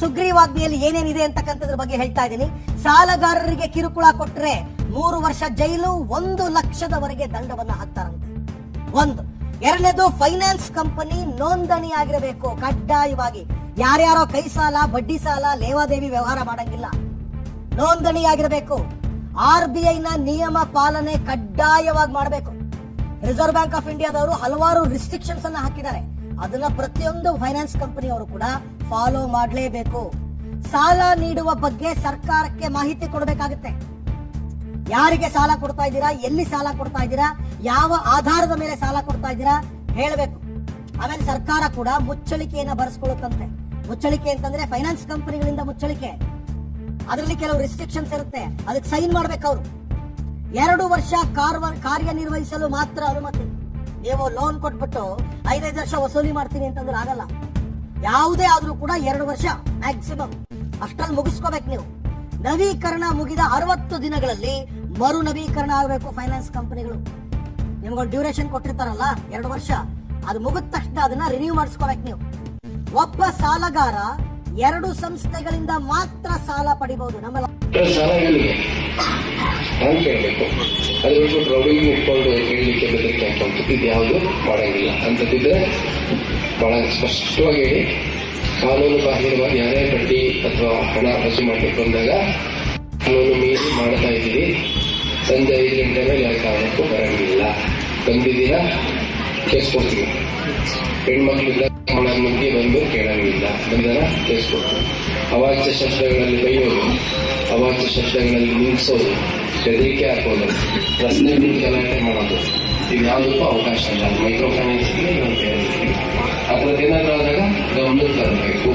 ಸುಗ್ರೀವಾಜ್ಞೆಯಲ್ಲಿ ಏನೇನಿದೆ ಅಂತಕ್ಕಂಥದ್ರ ಬಗ್ಗೆ ಹೇಳ್ತಾ ಇದ್ದೀನಿ. ಸಾಲಗಾರರಿಗೆ ಕಿರುಕುಳ ಕೊಟ್ಟರೆ ಮೂರು ವರ್ಷ ಜೈಲು, ಒಂದು ಲಕ್ಷದವರೆಗೆ ದಂಡವನ್ನು ಹಾಕ್ತಾರಂತೆ. ಒಂದು. ಎರಡನೇದು, ಫೈನಾನ್ಸ್ ಕಂಪನಿ ನೋಂದಣಿ ಆಗಿರಬೇಕು ಕಡ್ಡಾಯವಾಗಿ. ಯಾರ್ಯಾರೋ ಕೈ ಸಾಲ, ಬಡ್ಡಿ ಸಾಲ, ಲೇವಾದೇವಿ ವ್ಯವಹಾರ ಮಾಡಂಗಿಲ್ಲ. ನೋಂದಣಿ ಆಗಿರಬೇಕು ಆರ್ ಬಿ ಐ ನ ನಿಯಮ ಪಾಲನೆ ಕಡ್ಡಾಯವಾಗಿ ಮಾಡಬೇಕು. ರಿಸರ್ವ್ ಬ್ಯಾಂಕ್ ಆಫ್ ಇಂಡಿಯಾದವರು ಹಲವಾರು ರಿಸ್ಟ್ರಿಕ್ಷನ್ಸ್ ಅನ್ನ ಹಾಕಿದ್ದಾರೆ. ಅದನ್ನ ಪ್ರತಿಯೊಂದು ಫೈನಾನ್ಸ್ ಕಂಪನಿಯವರು ಕೂಡ ಫಾಲೋ ಮಾಡಲೇಬೇಕು. ಸಾಲ ನೀಡುವ ಬಗ್ಗೆ ಸರ್ಕಾರಕ್ಕೆ ಮಾಹಿತಿ ಕೊಡಬೇಕಾಗುತ್ತೆ. ಯಾರಿಗೆ ಸಾಲ ಕೊಡ್ತಾ ಇದ್ದೀರಾ? ಎಲ್ಲಿ ಸಾಲ ಕೊಡ್ತಾ ಇದ್ದೀರಾ? ಯಾವ ಆಧಾರದ ಮೇಲೆ ಸಾಲ ಕೊಡ್ತಾ ಇದ್ದೀರಾ? ಹೇಳಬೇಕು. ಆಮೇಲೆ ಸರ್ಕಾರ ಕೂಡ ಮುಚ್ಚಳಿಕೆಯನ್ನ ಬರೆಸ್ಕೊಳ್ಳುತ್ತಂತೆ. ಮುಚ್ಚಳಿಕೆ ಅಂತಂದ್ರೆ ಫೈನಾನ್ಸ್ ಕಂಪನಿಗಳಿಂದ ಮುಚ್ಚಳಿಕೆ. ಅದರಲ್ಲಿ ಕೆಲವು ರೆಸ್ಟ್ರಿಕ್ಷನ್ಸ್ ಇರುತ್ತೆ. ಅದಕ್ಕೆ ಸೈನ್ ಮಾಡ್ಬೇಕು ಅವರು. ಎರಡು ವರ್ಷ ಕಾರ್ಯನಿರ್ವಹಿಸಲು ಮಾತ್ರ ಅನುಮತಿ. ನೀವು ಲೋನ್ ಕೊಟ್ಬಿಟ್ಟು ಐದೈದು ವರ್ಷ ವಸೂಲಿ ಮಾಡ್ತೀನಿ ಅಂತಂದ್ರೆ ಆಗಲ್ಲ. ಯಾವುದೇ ಆದ್ರೂ ಕೂಡ ಎರಡು ವರ್ಷ ಮ್ಯಾಕ್ಸಿಮಮ್ ಅಷ್ಟಲ್ಲಿ ಮುಗಿಸ್ಕೋಬೇಕು ನೀವು. ನವೀಕರಣ ಮುಗಿದ ಅರವತ್ತು ದಿನಗಳಲ್ಲಿ ಮರು ನವೀಕರಣ ಆಗಬೇಕು ಫೈನಾನ್ಸ್ ಕಂಪನಿಗಳು ನಿಮ್ಗೊಂದು ಡ್ಯೂರೇಷನ್ ಕೊಟ್ಟಿರ್ತಾರಲ್ಲ, ಎರಡು ವರ್ಷ. ಅದು ಮುಗಿದ ತಕ್ಷಣ ಅದನ್ನ ರಿನ್ಯೂ ಮಾಡಿಸ್ಕೋಬೇಕು ನೀವು. ಒಬ್ಬ ಸಾಲಗಾರ ಎರಡು ಸಂಸ್ಥೆಗಳಿಂದ ಮಾತ್ರ ಸಾಲ ಪಡಿಬಹುದು ನಮ್ಮ ಮಾಡಂಗಿಲ್ಲ. ಬಹಳ ಸ್ಪಷ್ಟವಾಗಿ ಕಾನೂನು ಬಾಹಿರವಾಗಿ ಯಾರೇ ಬಡ್ಡಿ ಅಥವಾ ಹಣ ಖರ್ಚು ಮಾಡಲಿಕ್ಕೆ ಬಂದಾಗ ಕಾನೂನು ಮೀರಿ ಮಾಡ್ತಾ ಇದ್ದೀರಿ. ಸಂಜೆ ಐದು ಗಂಟೆ ಮೇಲೆ ಯಾವ ಕಾರಣಕ್ಕೂ ಬರಂಗಿಲ್ಲ. ಬಂದಿದ್ದೀರಾ? ಕೇಸ್ ಕೊಡ್ತೀವಿ. ಹೆಣ್ಮಕ್ಳಿಂದ ಮಾಡೋದ್ ಮುಗಿ ಬಂದು ಕೇಳಂಗಿಲ್ಲ. ಬಂದರ ಕೇಸ್ ಕೊಡ್ತೀವಿ. ಅವಾಚ್ಯ ಶಬ್ದಗಳಲ್ಲಿ ಬೈಯೋದು ಅವಾಚ್ಯ ಶಬ್ದಗಳಲ್ಲಿ ನಿಲ್ಲಿಸೋದು ಬೆದರಿಕೆ ಹಾಕೋದು ರಸ್ತೆ ಬಿಟ್ಟು ಗಲಾಟೆ ಮಾಡೋದು. ಇದು ಯಾವುದಕ್ಕೂ ಅವಕಾಶ ಇಲ್ಲ. ಮೈಕ್ರೋ ಫೈನಾನ್ಸ್ಗೆ ಅಥವಾ ಏನಾದ್ರೂ ಆದಾಗ ಗಮನಕ್ಕೆ ತರಬೇಕು.